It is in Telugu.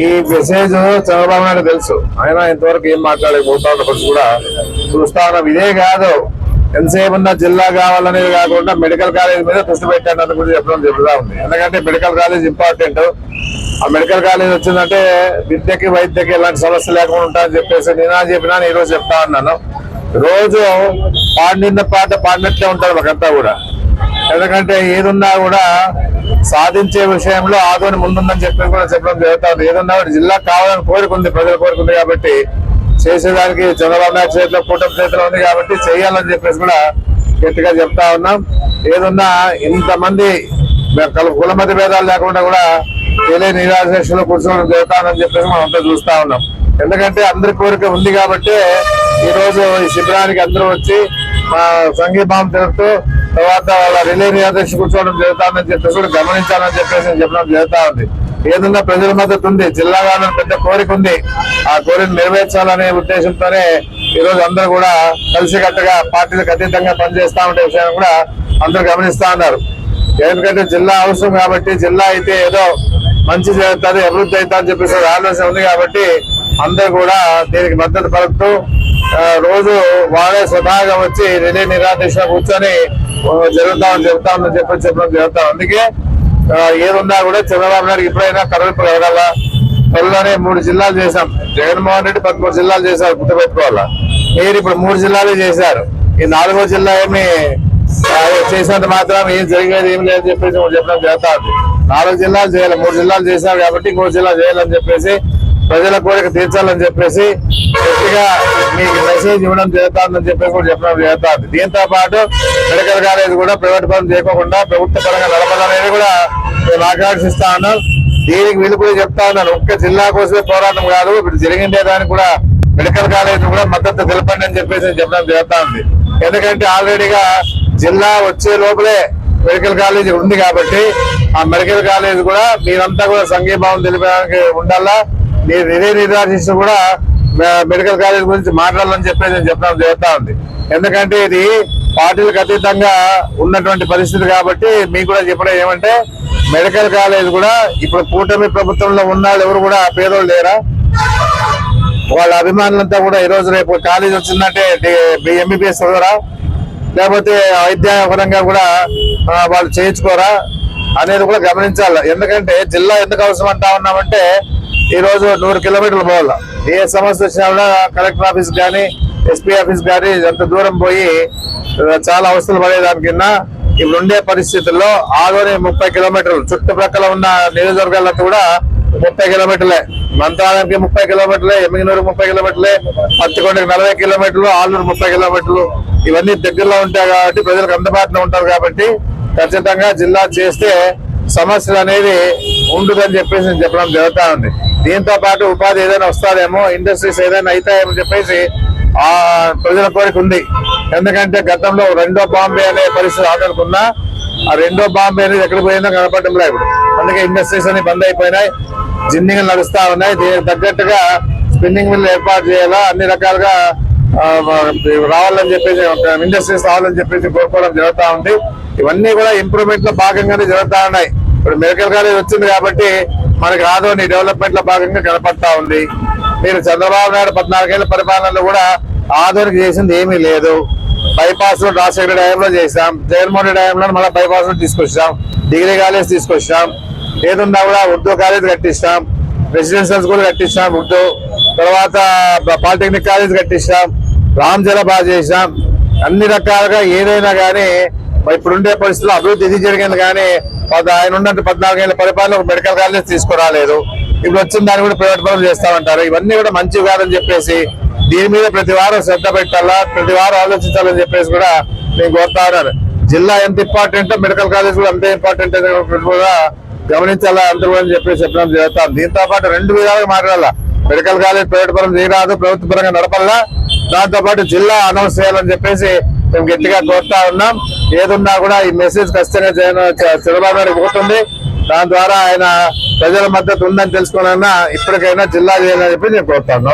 ఈ మెసేజ్ చంద్రబాబు నాయుడు తెలుసు. ఆయన ఇంతవరకు ఏం మాట్లాడకపోతా ఉన్నప్పుడు కూడా చూస్తా ఉన్నాం. ఇదే కాదు ఎంతసేపు ఉన్న జిల్లా కావాలనేది కాకుండా మెడికల్ కాలేజ్ మీద దృష్టి పెట్టాడని కూడా చెప్పడం జరుగుతూ ఉంది. ఎందుకంటే మెడికల్ కాలేజ్ ఇంపార్టెంట్ ఆ మెడికల్ కాలేజ్ వచ్చిందంటే విద్యకి వైద్యకి ఎలాంటి సమస్య లేకుండా ఉంటాయని చెప్పేసి నేను చెప్పినా నేను ఈ రోజు చెప్తా ఉన్నాను. రోజు పాడిన పాట పాడినట్లే ఉంటారు మాకంతా కూడా. ఎందుకంటే ఏదున్నా కూడా సాధించే విషయంలో ఆదోని ముందుందని చెప్పి కూడా చెప్పడం జరుగుతుంది. ఏదన్నా కూడా జిల్లా కావాలని కోరుకుంది ప్రజలు కోరుకుంది కాబట్టి చేసేదానికి చంద్రబాబు నాయుడు చేతిలో కూటమి చేతిలో ఉంది కాబట్టి చేయాలని చెప్పేసి కూడా గట్టిగా చెప్తా ఉన్నాం. ఏదున్నా ఇంతమంది కల- కుల భేదాలు లేకుండా కూడా తెలియని నిరాశలో కూర్చోవడం జరుగుతానని చెప్పేసి మనం అంతా చూస్తా ఉన్నాం. ఎందుకంటే అందరి కోరిక ఉంది కాబట్టి ఈ రోజు ఈ శిబిరానికి అందరూ వచ్చి మా సంఘీభావం తెలుపుతూ తర్వాత వాళ్ళ రిలే నిరాదర్శి కూర్చోవడం జరుగుతానని చెప్పేసి కూడా గమనించాలని చెప్పేసి చెప్పడం జరుగుతా ఉంది ఏదన్నా ప్రజల మద్దతు ఉంది జిల్లా కావాలని పెద్ద కోరిక ఉంది. ఆ కోరిక నెరవేర్చాలనే ఉద్దేశంతోనే ఈ రోజు అందరూ కూడా కలిసికట్టుగా పార్టీలకు అతీతంగా పనిచేస్తా ఉండే విషయాన్ని కూడా అందరూ గమనిస్తా ఉన్నారు. ఎందుకంటే జిల్లా అవసరం కాబట్టి జిల్లా అయితే ఏదో మంచి జరుగుతుంది అభివృద్ధి అవుతా అని చెప్పేసి ఆలోచన ఉంది కాబట్టి అందరూ కూడా దీనికి మద్దతు పలుకుతూ రోజు వాళ్ళే స్వతహాగా వచ్చి రిలే నిరాదేశ కూర్చొని ఆ, జరుగుతామని చెప్తామని చెప్పి చెప్పడం జరుగుతాం అందుకే ఏదున్నా కూడా చంద్రబాబు నాయుడు ఇప్పుడైనా కరువింపు కలగాల త్వరలోనే మూడు జిల్లాలు చేశాం. జగన్మోహన్ రెడ్డి పదమూడు జిల్లాలు చేశారు గుర్తుపెట్టుకోవాలా. మీరు ఇప్పుడు మూడు జిల్లాలే చేశారు. ఈ నాలుగో జిల్లా ఏమి చేసినంత మాత్రం ఏం జరిగేది ఏం లేదని చెప్పేసి చెప్పడం జరుగుతా ఉంది. నాలుగు జిల్లాలు చేయాలి మూడు జిల్లాలు చేశారు కాబట్టి ఇంకో జిల్లా చేయాలని చెప్పేసి ప్రజల కోరిక తీర్చాలని చెప్పేసి గట్టిగా మీకు మెసేజ్ ఇవ్వడం జరుగుతుందని చెప్పి కూడా చెప్పడం జరుగుతుంది. దీంతో పాటు మెడికల్ కాలేజ్ కూడా ప్రైవేట్ పరం చేయకుండా ప్రభుత్వ పరంగా నడపాలనేది కూడా నేను ఆకాంక్షిస్తాను. దీనికి వీళ్ళు కూడా చెప్తా ఉన్నాను ఒక్క జిల్లా కోసమే పోరాటం కాదు ఇప్పుడు జరిగిందే దానికి కూడా మెడికల్ కాలేజ్ కూడా మద్దతు తెలపండి అని చెప్పేసి చెప్పడం జరుగుతా ఉంది ఎందుకంటే ఆల్రెడీగా జిల్లా వచ్చే లోపలే మెడికల్ కాలేజ్ ఉంది కాబట్టి ఆ మెడికల్ కాలేజ్ కూడా మీరంతా కూడా సంఘీభావం తెలిపడానికి ఉండాలా? మీరు ఇదే నిర్దేశిస్తూ కూడా మెడికల్ కాలేజ్ గురించి మాట్లాడాలని చెప్పేసి నేను చెప్పడం జరుగుతా ఉంది. ఎందుకంటే ఇది పార్టీలకు అతీతంగా ఉన్నటువంటి పరిస్థితి కాబట్టి మీకు కూడా చెప్పడం ఏమంటే మెడికల్ కాలేజ్ కూడా ఇప్పుడు కూటమి ప్రభుత్వంలో ఉన్న వాళ్ళు ఎవరు కూడా పేదోళ్ళు లేరా? వాళ్ళ అభిమానులంతా కూడా ఈ రోజు రేపు కాలేజ్ వచ్చిందంటే ఎంబీబీఎస్ చదవరా? లేకపోతే వైద్యపరంగా కూడా వాళ్ళు చేయించుకోరా? అనేది కూడా గమనించాలి. ఎందుకంటే జిల్లా ఎందుకు అవసరం అంటా ఉన్నామంటే ఈ రోజు నూరు కిలోమీటర్లు పోవాలి. ఏ సమస్య వచ్చినా కూడా కలెక్టర్ ఆఫీస్ కానీ ఎస్పీ ఆఫీస్ కానీ ఎంత దూరం పోయి చాలా అవసరం పడేదాని కింద ఇప్పుడు ఉండే పరిస్థితుల్లో ఆదోని ముప్పై కిలోమీటర్లు చుట్టుప్రక్కల ఉన్న నియోజకవర్గాలకు కూడా ముప్పై కిలోమీటర్లే. మంత్రాలయానికి ముప్పై కిలోమీటర్లే ఎమ్మిగినూరు ముప్పై కిలోమీటర్లే పత్తికొండకి నలభై కిలోమీటర్లు ఆలూరు ముప్పై కిలోమీటర్లు ఇవన్నీ దగ్గరలో ఉంటాయి కాబట్టి ప్రజలకు అందుబాటులో ఉంటారు కాబట్టి ఖచ్చితంగా జిల్లా చేస్తే సమస్యలు అనేది ఉండదని చెప్పేసి నేను చెప్పడం జరుగుతా ఉంది. దీంతో పాటు ఉపాధి ఏదైనా వస్తాదేమో ఇండస్ట్రీస్ ఏదైనా అవుతాయేమో చెప్పేసి ఆ ప్రజల కోరిక ఉంది. ఎందుకంటే గతంలో రెండో బాంబే అనే పరిస్థితి ఆదనుకున్నా ఆ రెండో బాంబే అనేది ఎక్కడ పోయిందో కనపడటంలా ఇప్పుడు అందుకే ఇండస్ట్రీస్ అన్ని బంద్ అయిపోయినాయి. జిన్నింగ్లు నడుస్తా ఉన్నాయి. దీనికి తగ్గట్టుగా స్పిన్నింగ్ మిల్ ఏర్పాటు చేయాలా అన్ని రకాలుగా రావాలని చెప్పేసి ఇండస్ట్రీస్ రావాలని చెప్పేసి కోరుకోవడం జరుగుతూ ఉంది. ఇవన్నీ కూడా ఇంప్రూవ్మెంట్లో భాగంగానే జరుగుతూ ఉన్నాయి. ఇప్పుడు మెడికల్ కాలేజ్ వచ్చింది కాబట్టి మనకి ఆదోని డెవలప్మెంట్లో భాగంగా కనపడతా ఉంది. మీరు చంద్రబాబు నాయుడు పద్నాలుగేళ్ళ పరిపాలనలో కూడా ఆధునిక చేసింది ఏమీ లేదు. బైపాస్లో రాజశేఖర టైంలో చేసాం జగన్మోహన్ రెడ్డి టైంలో మళ్ళీ బైపాస్లో తీసుకొచ్చాం డిగ్రీ కాలేజ్ తీసుకొచ్చాం ఏదున్నా కూడా ఉర్దూ కాలేజ్ కట్టిస్తాం రెసిడెన్షియల్ స్కూల్ కట్టిస్తాం ఉర్దూ. తర్వాత పాలిటెక్నిక్ కాలేజ్ కట్టిస్తాం రామ్ జల బాగా చేసాం అన్ని రకాలుగా ఏదైనా కానీ ఇప్పుడుండే పరిస్థితుల్లో అభివృద్ధి ఇది జరిగింది కానీ ఆయన ఉన్నట్టు పద్నాలుగేళ్ళ పరిపాలన ఒక మెడికల్ కాలేజ్ తీసుకురాలేదు. ఇప్పుడు వచ్చిన దాన్ని కూడా ప్రైవేట్ పనులు చేస్తామంటారు. ఇవన్నీ కూడా మంచివి కాదని చెప్పేసి దీని మీద ప్రతి వారం శ్రద్ధ పెట్టాలా ప్రతి వారం ఆలోచించాలని చెప్పేసి కూడా నేను కోరుతా ఉన్నాను. జిల్లా ఎంత ఇంపార్టెంట్ మెడికల్ కాలేజ్ కూడా అంతే ఇంపార్టెంట్ కూడా గమనించాలా అందరూ కూడా చెప్పేసి చెప్పడం జరుగుతాం దీంతో పాటు రెండు విధాలుగా మాట్లాడాలా. మెడికల్ కాలేజ్ ప్రైవేట్ పరం చేయరాదు ప్రభుత్వ పరంగా నడపాలా దాంతో పాటు జిల్లా అనౌన్స్ చేయాలని చెప్పేసి మేము గట్టిగా కోరుతా ఉన్నాం. ఏదున్నా కూడా ఈ మెసేజ్ ఖచ్చితంగా జగన్ చంద్రబాబు నాయుడు పోతుంది. దాని ద్వారా ఆయన ప్రజల మద్దతు ఉందని తెలుసుకున్నా ఇప్పటికైనా జిల్లా చేయాలని చెప్పి నేను కోరుతాను.